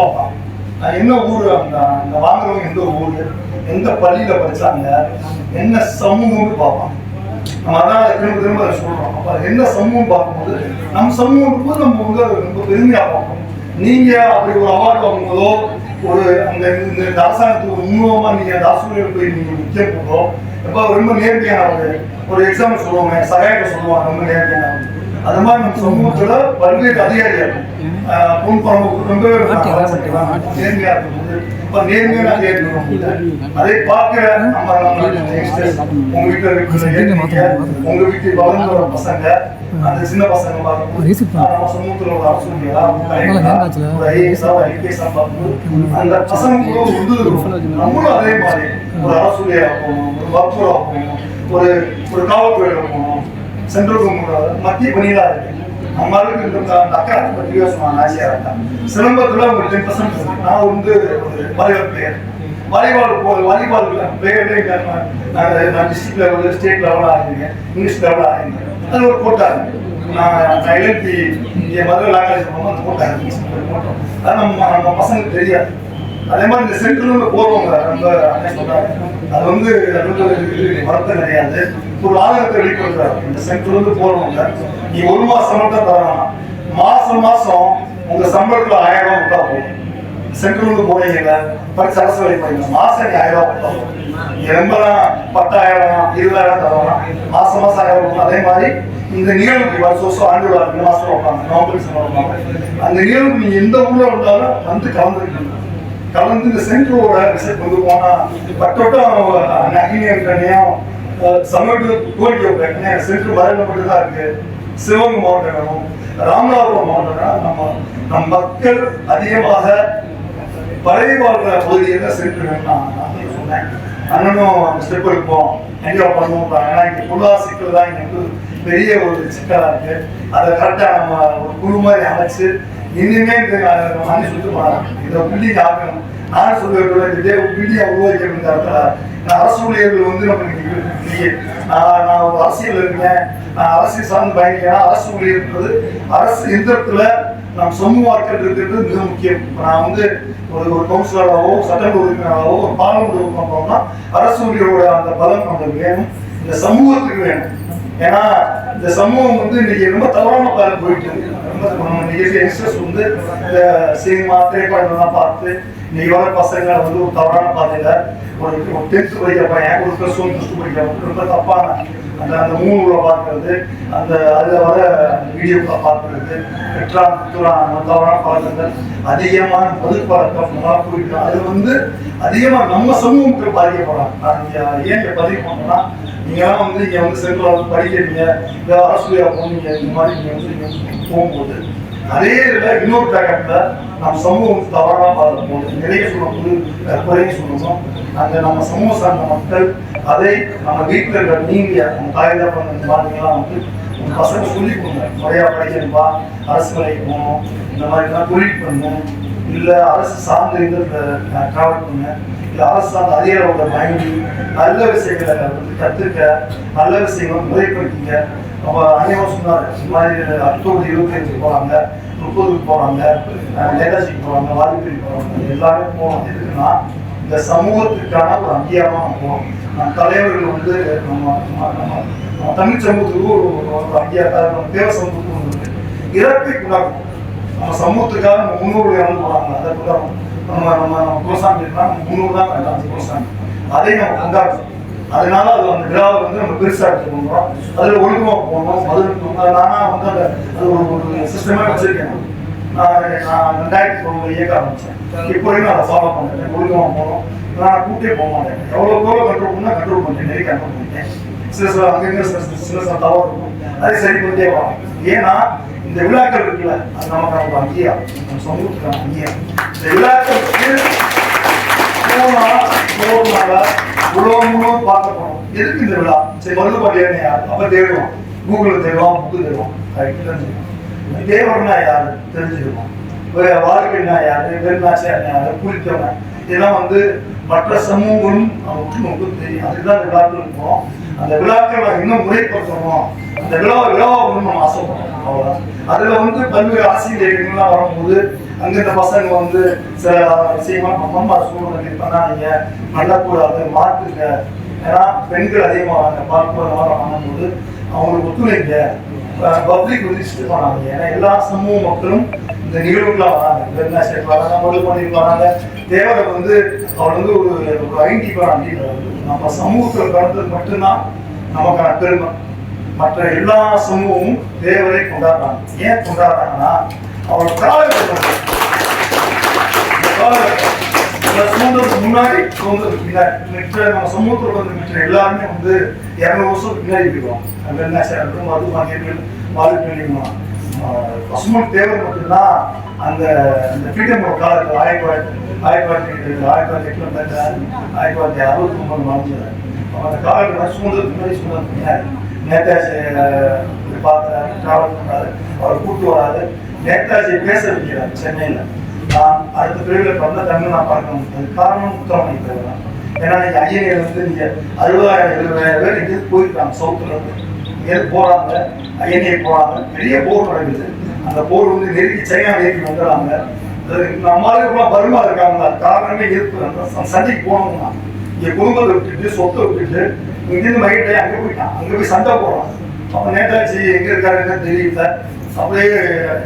பார்ப்பான் என்ன ஊர்? அந்த அந்த வாங்குறவங்க எந்த ஊர்? எந்த பள்ளியில படிச்சாங்க? என்ன சமூகம்னு பார்ப்பாங்க நம்ம அதான் திரும்ப திரும்ப அதை சொல்றோம். அப்ப என்ன சமூகம் பார்க்கும்போது நம்ம சமூகம் போது நம்ம வந்து ரொம்ப பெருமையா பார்ப்போம். நீங்க அப்படி ஒரு அவார்டு வாங்கும்போதோ ஒரு அந்த இந்த அரசாங்கத்துக்கு ஒரு நீங்க அந்த ஆசிரியர் போய் நீங்க நிற்கும் போதோ எப்ப ரொம்ப நேர்மையான ஒரு ஒரு எக்ஸாம்பிள் சொல்லுவாங்க சகாயத்தை சொல்லுவாங்க ரொம்ப நேர்மையான அது மாதிரி நம்ம சமூகத்துல பல்வேறு அதிகாரிகள். இருக்கும்போது இப்ப நேர்மையான அதிகாரி இருக்கும்போது அதை பார்க்கிற நம்ம உங்க வீட்டுல இருக்கிற உங்க வீட்டு வளர்ந்து வர பசங்க அந்த சின்ன பசங்க நம்ம சமூகத்துல ஒரு அரசு ஒரு ஐஏஎஸ் ஐபிஎஸ் பார்க்கும்போது அந்த பசங்க கூட. நம்மளும் அதே மாதிரி ஒரு போகணும் ஒரு மருத்துவராக போகணும் ஒரு ஒரு காவல்துறையில போகணும் சென்ட்ரல் கவர்மெண்ட் மத்திய பணியில இருக்கு. நம்மளுக்கு இந்த அக்கா பத்தி யோசனை ஆசையா இருந்தாங்க சிலம்பத்துல ஒரு டென் பர்சன்ட் நான் வந்து ஒரு volleyball player volleyball volleyball player நான் டிஸ்ட்ரிக்ட் லெவல் ஸ்டேட் லெவலாக ஆயிருந்தேன் இங்கிலீஷ் லெவலாக ஆயிருந்தேன் அது ஒரு கோட்டா இருக்கு. நான் நான் எல்எல்பி இங்கே மதுரை லாங்குவேஜ் போனோம் அந்த கோட்டா இருக்கு. அது நம்ம நம்ம பசங்களுக்கு தெரியாது. அதே மாதிரி இந்த சென்டர்ல போறவங்க ரொம்ப அண்ணன் சொல்றாங்க அது வந்து அது வந்து இது கிடையாது. ஒரு ஆதாரத்தை வெளிப்படுத்துறாரு இந்த சென்டர்ல இருந்து போறவங்க நீ ஒரு மாசம் மட்டும் தரணும் மாசம் மாசம் உங்க சம்பளத்துல ஆயிரம் ரூபாய் கொடுத்தா போதும் சென்ட்ரல் வந்து போறீங்கல்ல படிச்சு அரசு வேலை போறீங்க மாசம் நீ ஆயிரம் ரூபாய் கொடுத்தா போதும் நீ பத்தாயிரம் இருபதாயிரம் தரலாம் மாசம் மாசம் ஆயிரம் ரூபாய் அதே மாதிரி இந்த நிகழ்வுக்கு வருஷம் வருஷம் ஆண்டு விழா ரெண்டு மாசம் வைப்பாங்க நவம்பர் டிசம்பர் வைப்பாங்க அந்த நிகழ்வுக்கு நீ எந்த ஊர்ல வந்தாலும் வந்து கலந்துருக்கணும் கலந்து இந்த சென்ட்ரோட விசிட் வந்து போனா பட்டோட்டம் நகினியம் கண்ணியம் சமயத்து கோரிக்கை வைப்பேன் சென்று வரையப்பட்டு தான் இருக்கு. சிவகங்கை மாவட்டம் ராமநாதபுரம் மாவட்டம் நம்ம நம் மக்கள் அதிகமாக பழைய வாழ்ற பகுதியில் சென்று வேணும்னா சொன்னேன். அண்ணனும் ஸ்டெப் எடுப்போம் எங்கே பண்ணுவோம் ஏன்னா இங்கே பொருளாதார சிக்கல் தான் இங்கே வந்து பெரிய ஒரு சிக்கலாக இருக்கு. அதை கரெக்டாக நம்ம ஒரு குழு மாதிரி அமைச்சு இனிமே இந்த மணி சுட்டு போகலாம். இதை புள்ளி ஆகணும் அரசு சொல்லுவேன் இதே பில்டிங் அரசு ஊழியர்கள் வந்து நம்ம நான் நான் ஒரு அரசியல் இருக்கேன். நான் அரசியல் சார்ந்து பயணிக்கிறேன். அரசு ஊழியர்ன்றது அரசு எந்திரத்துல நம் சமூக வாழ்க்கை இருக்கிறது மிக முக்கியம். நான் வந்து ஒரு ஒரு கவுன்சிலராகவோ சட்டமன்ற உறுப்பினராகவோ ஒரு பார்லமெண்ட் உறுப்பினர் அரசு ஊழியரோட அந்த பலம் நம்மளுக்கு வேணும். இந்த சமூகத்துக்கு வேணும். ஏன்னா இந்த சமூகம் வந்து இன்னைக்கு ரொம்ப தவறான பாதை போயிட்டு இருக்கு. ரொம்ப நம்ம யங்ஸ்டர்ஸ் வந்து இந்த சினிமா திரைப்படங்கள்லாம் பார்த்து இன்னைக்கு வர பசங்க வந்து ஒரு தவறான பாதையில ஒரு டென்த் படிக்கிற பையன் ஒரு ப்ளஸ் ஒன் ப்ளஸ் டூ படிக்கிற ரொம்ப தப்பான அந்த அந்த மூணுல பார்க்கறது அந்த அதில் வர வீடியோக்களை பார்க்கறது பெட்ரான் குத்துறான் அந்த தவறான பழக்கங்கள் அதிகமான பொது பழக்கம் இதெல்லாம் போயிட்டு அது வந்து அதிகமாக நம்ம சமூகத்துக்கு பாதிக்கப்படலாம் நான் இங்க ஏன் இங்கே பதிவு பண்ணோம்னா நீங்களாம் வந்து இங்கே வந்து சென்ட்ரல் படிக்கிறீங்க இல்லை அரசுலையாக போனீங்க இந்த மாதிரி நீங்கள் வந்து போகும்போது அதே இதில் இன்னொரு பேக்கெட்டில் நம்ம சமூகம் தவறாக பாதை நிறைய சொல்லும்போது குறைய சொல்லணும் அந்த நம்ம சமூகம் சார்ந்த மக்கள் அதை நம்ம வீட்டில் இருக்கிற நீங்க நம்ம தாய் தப்பன் மாதிரிலாம் வந்து உங்க பசங்க சொல்லி கொடுங்க. முறையா படிக்கணும்பா அரசு வேலைக்கு போகணும் இந்த மாதிரிலாம் தொழில் பண்ணணும் இல்லை அரசு சார்ந்த இதில் ட்ராவல் பண்ண இல்லை அரசு சார்ந்த அதிகாரோட வாங்கி நல்ல விஷயங்களை வந்து கற்றுக்க நல்ல விஷயங்களை முறைப்படுத்திங்க அப்ப அனைவரும் சொன்னாரு இந்த மாதிரி அக்டோபர் இருபத்தஞ்சு போகிறாங்க முப்பதுக்கு போகிறாங்க நேதாஜிக்கு போகிறாங்க வாலிபுரிக்கு போகிறாங்க எல்லாமே போனோம் எதுக்குன்னா இந்த சமூகத்துக்கான ஒரு அங்கீகாரமா போகணும். நம்ம தலைவர்கள் வந்து நம்ம நம்ம- நம்ம நம்ம தமிழ் சமூகத்துக்கு ஒரு ஒரு அங்கீகாரம் நம்ம தேவ சமூகத்துக்கு ஒன்று இருக்கு. இறப்பை கொண்டாடணும் நம்ம சமூகத்துக்காக நம்ம முன்னோர்கள் இறந்து போகிறாங்க அதை கூட நம்ம நம்ம நம்ம குலசாமி இருக்கா நம்ம முன்னோர் தான் வேண்டாம் குலசாமி. அதை நம்ம கொண்டாடுறோம் அதனால அது அந்த விழாவை வந்து நம்ம பெருசாக எடுத்து அதில் ஒழுங்குமா போகணும் அது நானாக வந்து அந்த அது ஒரு ஒரு சிஸ்டமாக வச்சுருக்கேன். நான் நான் ரெண்டாயிரத்தி தொண்ணூறு இயக்க ஆரம்பித்தேன் இப்போ வரைக்கும் நான் அதை ஃபாலோ பண்ணுறேன் ஒழுங்குமா போகணும் நான் கூட்டே போக மாட்டேன். எவ்வளோ எவ்வளோ கண்ட்ரோல் பண்ணால் கண்ட்ரோல் பண்ணுறேன் நிறைய கண்ட்ரோல் பண்ணிட்டேன். சில சில அங்கங்கே சில சில சில சில தவறு இருக்கும். அதை சரி பண்ணிட்டே வரோம் ஏன்னா இந்த விழாக்கள் இருக்குல்ல அது நமக்கு நமக்கு அங்கீகாரம். நம்ம சமூகத்துக்கு அங்கீகாரம். இந்த விழாக்களுக்கு போனால் போனால உலகம் முழுவதும் பார்க்க போனோம் எதுக்கு இந்த விழா? சரி மருந்து பாட்டியா யார்? அப்ப தேடுவோம். கூகுள் தேடுவோம் புக்கு தேடுவோம். அதுக்கு தெரிஞ்சுக்கணும். தேவர்னா யாரு? தெரிஞ்சுக்கணும். வேற வாழ்க்கைனா யாரு? வெறுநாச்சியார் யாரு? குறித்தவன் இதெல்லாம் வந்து மற்ற சமூகம் அவங்களுக்கு நமக்கு தெரியும். அதுதான் இந்த விழாக்கள் இருக்கும். அந்த விழாக்களை இன்னும் முறைப்படுத்தணும். அந்த விழா விழாவை வந்து நம்ம ஆசைப்படுறோம் அவ்வளவுதான். அதுல வந்து பல்வேறு அரசியல் வரும்போது அங்க இந்த பசங்க வந்து சில விஷயமா அம்மா சூழ்நிலை பண்ணாதீங்க. பண்ணக்கூடாது மாற்றுங்க ஏன்னா பெண்கள் அதிகமாக பார்க்க பண்ணும்போது அவங்களுக்கு ஒத்துழைங்க. பப்ளிக் வந்து இஷ்டம் பண்ணாங்க ஏன்னா எல்லா சமூக மக்களும் இந்த நிகழ்வுக்குலாம் வராங்க. வெள்ளா ஸ்டேட் வராங்க முதல் பண்ணி வராங்க. தேவரை வந்து அவர் வந்து ஒரு ஒரு ஐடி அப்படின்றது நம்ம சமூகத்தில் பிறந்தது மட்டும்தான் நமக்கான பெருமை. மற்ற எல்லா சமூகமும் தேவரை கொண்டாடுறாங்க. ஏன் கொண்டாடுறாங்கன்னா அவர் காலகட்டம் சுதந்திரத்துக்கு முன்னாடி சுதந்திரத்துக்கு பின்னாடி நம்ம சமூகத்தில் வந்து மற்ற எல்லாருமே வந்து இரநூறு வருஷம் பின்னாடி போயிடுவோம் வெண்ணாச்சாரம் மது வாங்கியர்கள் பசுமன் தேவர் மட்டும்தான் அந்த அந்த ஃப்ரீடம் காலத்தில் ஆயிரத்தி தொள்ளாயிரத்தி ஆயிரத்தி தொள்ளாயிரத்தி ஆயிரத்தி தொள்ளாயிரத்தி எட்டு ஆயிரத்தி தொள்ளாயிரத்தி அறுபத்தி ஒன்பது வாழ்ந்தார் அந்த காலத்தில் சுதந்திரத்துக்கு முன்னாடி சுதந்திரத்துக்கு பின்னாடி நேதாஜி பார்க்குறாரு டிராவல் பண்ணுறாரு அவர் கூட்டு வராரு. நேதாஜி பேச வைக்கிறார் சென்னையில். நான் அடுத்த பிரிவில் பிறந்த தமிழ் நான் பார்க்க முடியாது காரணம் முத்தரமணி தேவர் தான். ஏன்னா நீங்கள் ஐயனியில் வந்து நீங்கள் அறுபதாயிரம் எழுபதாயிரம் பேர் இங்கே போயிருக்காங்க சவுத்தில் இருந்து இங்கே போகிறாங்க ஐயனியை போகிறாங்க பெரிய போர் நடக்குது. அந்த போர் வந்து நெருக்கி சைனா நெருக்கி வந்துடுறாங்க. நம்மளால பருமா இருக்காங்க காரணமே இருக்கு. சண்டைக்கு போனோம்னா இங்க குடும்பத்தை விட்டுட்டு சொத்தை விட்டுட்டு இங்கிருந்து மகிழ்ச்சி அங்க போயிட்டான். அங்க போய் சண்டை போடுறான். அப்ப நேதாஜி எங்க இருக்காருன்னு தெரியல. அப்படியே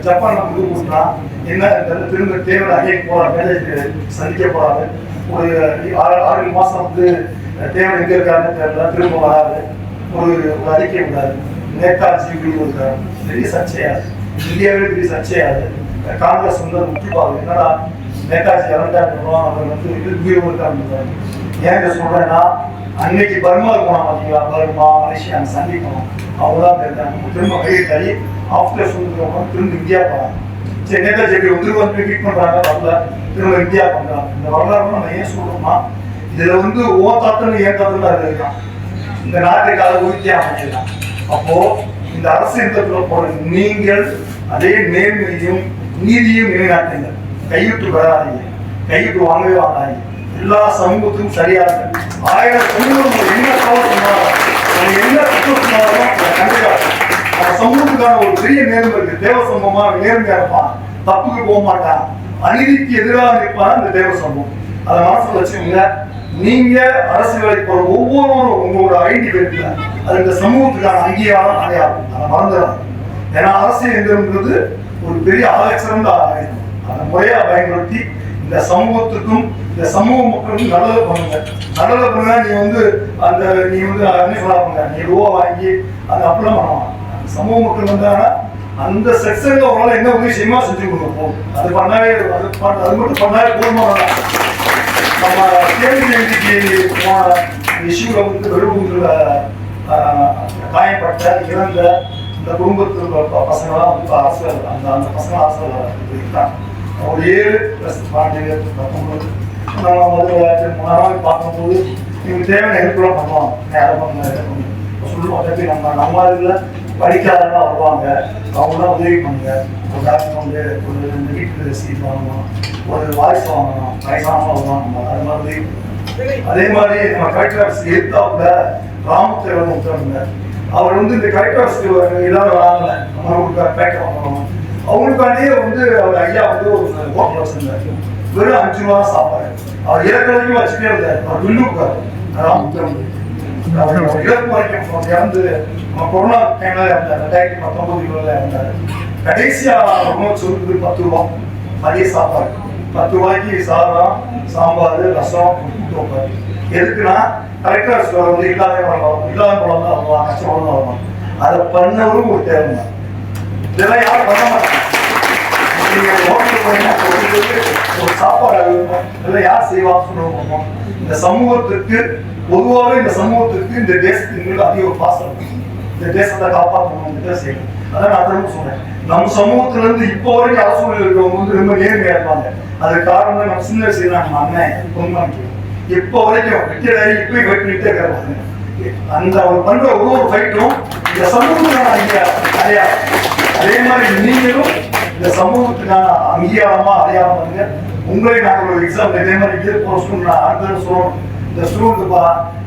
ஜப்பான் முழு கூட்டினான் என்ன திரும்ப தேவை அகைன் போறான் சந்திக்க போறாரு. ஒரு ஆறு ஆறு மாசம் வந்து தேவன் எங்க இருக்காருன்னு தெரியல திரும்ப வராது ஒரு ஒரு அறிக்கை விடாது நேதாஜி விடுவதற்காரு பெரிய சர்ச்சையாது இந்தியாவிலே பெரிய சர்ச்சையாது காங்கிரஸ் வந்து அதை முக்கியப்பாங்க என்னடா நேதாஜி இறந்தாங்க அவர் வந்து இது உயிர் இருக்காங்க ஏங்க சொல்றேன்னா அன்னைக்கு பர்மா இருக்கணும் பார்த்தீங்களா பர்மா மலேசியா அங்க சந்திக்கணும் அவங்க தான் திரும்ப கையை தள்ளி ஆஃப்டர் சொல்லுறவங்க திரும்ப இந்தியா போறாங்க. சரி நேதாஜி எப்படி வந்து வந்து ட்ரீட் பண்றாங்க வரல. திரும்ப இந்தியா பண்றாங்க. இந்த வரலாறு நம்ம ஏன் சொல்றோம்னா இதுல வந்து ஓ தாத்தன்னு ஏன் தாத்தன்னு அதுல இருக்கான் இந்த நாட்டுக்காக உறுதியா அமைச்சிருக்கான் அப்போ இந்த அரசு யுத்தத்துல போற நீங்கள் அதே நேர்மையும் நீதியும் நிலைநாட்டுங்கள். கைவிட்டு வராதீங்க. கைவிட்டு வாங்கவே வாங்காதீங்க. எல்லா சமூகத்துக்கும் சரியாக ஆயிரம் சமூகம் என்ன தவறு சொன்னாலும் என்ன குற்றம் சொன்னாலும் கண்டிப்பா அந்த சமூகத்துக்கான ஒரு பெரிய நேர்மை இருக்கு. தேவ சமூகமா? நேர்மையா இருப்பான் தப்புக்கு போக மாட்டான் அநீதிக்கு எதிராக நிற்பான் இந்த தேவ சமூகம். அதை மனசுல வச்சுக்கோங்க. நீங்க அரசியல் போற ஒவ்வொருவரும் உங்களோட ஐடி இருக்குல்ல அது இந்த சமூகத்துக்கான அங்கீகாரம் அடையாளம். அதை மறந்துடாது ஏன்னா அரசியல் எந்திரம்ன்றது ஒரு பெரிய ஆலோசனம் தான் அதை முறையா பயன்படுத்தி இந்த சமூகத்துக்கும் இந்த சமூக மக்களுக்கும் நல்லது பண்ணுங்க. நல்லது பண்ணா நீ வந்து அந்த நீ வந்து என்ன சொல்ல பண்ணுங்க நீ ரூபா வாங்கி அந்த அப்படிலாம் பண்ணுவாங்க அந்த சமூக மக்கள் வந்தாங்கன்னா அந்த செக்ஷன்ல உங்களால என்ன உதவி செய்யுமா செஞ்சு கொடுங்க அது பண்ணாவே அது அது மட்டும் பண்ணாவே போதுமா நம்ம கேள்வி எழுதிக்கு போன இஷ்யூல வந்து வெறுப்புல காயப்பட்ட இறந்த இந்த குடும்பத்தில் பசங்களாம் வந்து அரசு அந்த அந்த பசங்க அரசு இருக்காங்க. ஒரு ஏழு ப்ளஸ் பாண்டியர் பத்தொன்பது. நம்ம முதல்ல மூணாவது பார்க்கும்போது இவங்க தேவையான ஹெல்ப்லாம் பண்ணுவாங்க யாரும் பண்ண சொல்லுவோம் நம்ம நம்ம இதில் படிக்காதவங்க வருவாங்க. அவங்களாம் உதவி பண்ணுங்க. ஒரு டாக்குமெண்ட் ஒரு இந்த சீட் வாங்கணும். ஒரு வாய்ஸ் வாங்கணும். வயசானவங்க வருவாங்க நம்ம அது மாதிரி உதவி அதே மாதிரி நம்ம கலெக்டர் ஆஃபீஸ் எடுத்தாப்புல ராமத்தேவன் உத்தரவுங்க அவர் வந்து இந்த கலெக்டர் ஆஃபீஸ்க்கு எல்லாரும் வராங்க நம்ம பேக்கப் வாங்கணும். அவங்களுக்காண்டியே வந்து அவர் ஐயா வந்து ஒரு ஹோட்டல் வச்சிருந்தாரு. வெறும் அஞ்சு ரூபா சாப்பாடு. அவர் ஏற்கனவே வச்சுட்டே இருந்தார். அவர் வில்லுக்கார் ராமத்தேவன் அவர் இறப்பு வரைக்கும் இறந்து கொரோனா டைம்ல இருந்தார் ரெண்டாயிரத்தி பத்தொன்பது இருபதுல இறந்தார். கடைசியா ரொம்ப சொல்லுறது பத்து ரூபா. மதிய சாப்பாடு. பத்து ரூபாய்க்கு சாதம் சாம்பார் ரசம் தோப்பாரு வைப்பாரு. எதுக்குன்னா கரெக்டா வந்து இல்லாத இல்லாத குழந்தை வருவான் கஷ்டப்படம் வருவான் அதை பண்ணவரும் ஒரு தேவை தான் இதெல்லாம் யாரும் பண்ண மாட்டாங்க. ஹோட்டலுக்கு போனீங்கன்னா ஒரு சாப்பாடு அழுகணும் இதெல்லாம் யார் செய்வா சொல்லுவோம் இந்த சமூகத்துக்கு பொதுவாகவே இந்த சமூகத்துக்கு இந்த தேசத்தின் மீது அதிக ஒரு பாசம் இந்த தேசத்தை காப்பாற்றணும் செய்யணும். அதான் நான் சொன்னேன். நம்ம சமூகத்துல இருந்து இப்போ வரைக்கும் அரசு இருக்கிறவங்க வந்து ரொம்ப நேர்மையா இருப்பாங்க. அதுக்கு காரணம் நம்ம சின்ன வயசுல நம்ம அண்ணன் பொன்மாக்கி இப்போ வரைக்கும் வெட்டியதாரி ஆகி இப்போ வெயிட் அந்த அவர் பண்ற ஒரு ஃபைட்டும் இந்த சமூகத்துக்கான நிறையா அதே மாதிரி நீங்களும் இந்த சமூகத்துக்கான அங்கீகாரமா அடையாளம் வந்து உங்களை நாங்கள் ஒரு எக்ஸாம் இதே மாதிரி இது போஸ்ட் நான் அடுத்த சொல்லணும். இந்த ஸ்டூடெண்ட்டுப்பா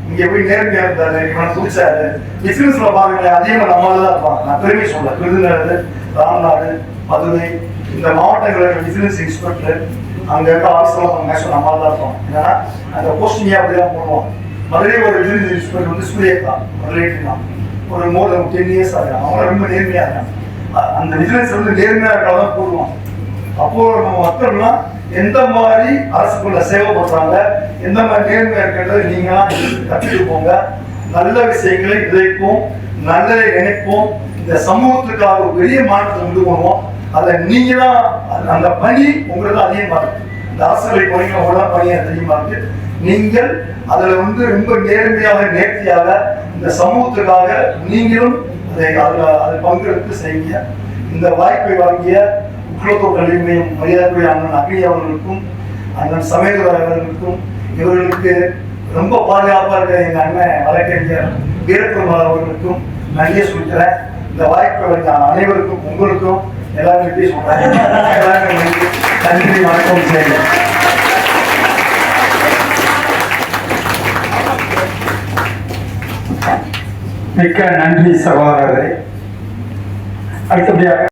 இங்க போய் நேர்மையா இருந்தாரு இவனை பிடிச்சாரு. பிசினஸ்ல பாருங்களேன் அதே மாதிரி நம்மளால தான் இருப்பாங்க. நான் பெருமை சொல்ல விருதுநகர் ராம்நாடு மதுரை இந்த மாவட்டங்களில் பிசினஸ் இன்ஸ்பெக்டர் அங்க இருக்க ஆஃபீஸர்லாம் மேக்ஸிமம் நம்மளால தான் இருப்போம் ஏன்னா அந்த போஸ்டிங்கே அப்படிதான் போடுவோம் மதுரை ஒரு பிசினஸ் இன்ஸ்பெக்டர் வந்து சூரியகா மதுரை தான். ஒரு மோர் தென் டென் இயர்ஸ் ஆகும் அவங்க ரொம்ப நேர்மையா இருக்காங்க. அந்த விஜிலன்ஸ் வந்து நேர்மையாக தான் போடுவோம் அப்போ நம்ம மக்கள்லாம் எந்த மாதிரி அரசுக்குள்ள சேவை பண்றாங்க எந்த மாதிரி நேர்மையா இருக்கிறத நீங்க கற்றுட்டு போங்க. நல்ல விஷயங்களை விதைப்போம் நல்லதை நினைப்போம் இந்த சமூகத்துக்காக ஒரு பெரிய மாற்றத்தை உண்டு பண்ணுவோம். அதை நீங்க தான் அந்த- பணி உங்களுக்கு அதிகமாக அதிகமா இருக்கு. இந்த அரசுகளை பணிகள் உங்களோட பணி அதிகமா இருக்கு. நீங்கள் அதுல வந்து ரொம்ப நேர்மையாக நேர்த்தியாக இந்த சமூகத்துக்காக நீங்களும் அதை அதில் அதை பங்கெடுத்து செய்ய இந்த வாய்ப்பை வழங்கிய உக்லத்தோ கல்வி மரியாதைக்குரிய அண்ணன் அக்னி அவர்களுக்கும் அண்ணன் சமேதர் அவர்களுக்கும் இவர்களுக்கு ரொம்ப பாதுகாப்பாக இருக்கிற எங்கள் அண்ணன் வழக்கறிஞர் வீரக்குமார் அவர்களுக்கும் நன்றியை சொல்கிறேன் இந்த வாய்ப்பை வழங்கிய அனைவருக்கும் உங்களுக்கும் எல்லாருமே எப்படி சொல்றேன் நன்றி. வணக்கம் செய்கிறேன் மிக்க நன்றி சகோதரரை அடுத்தபடியாக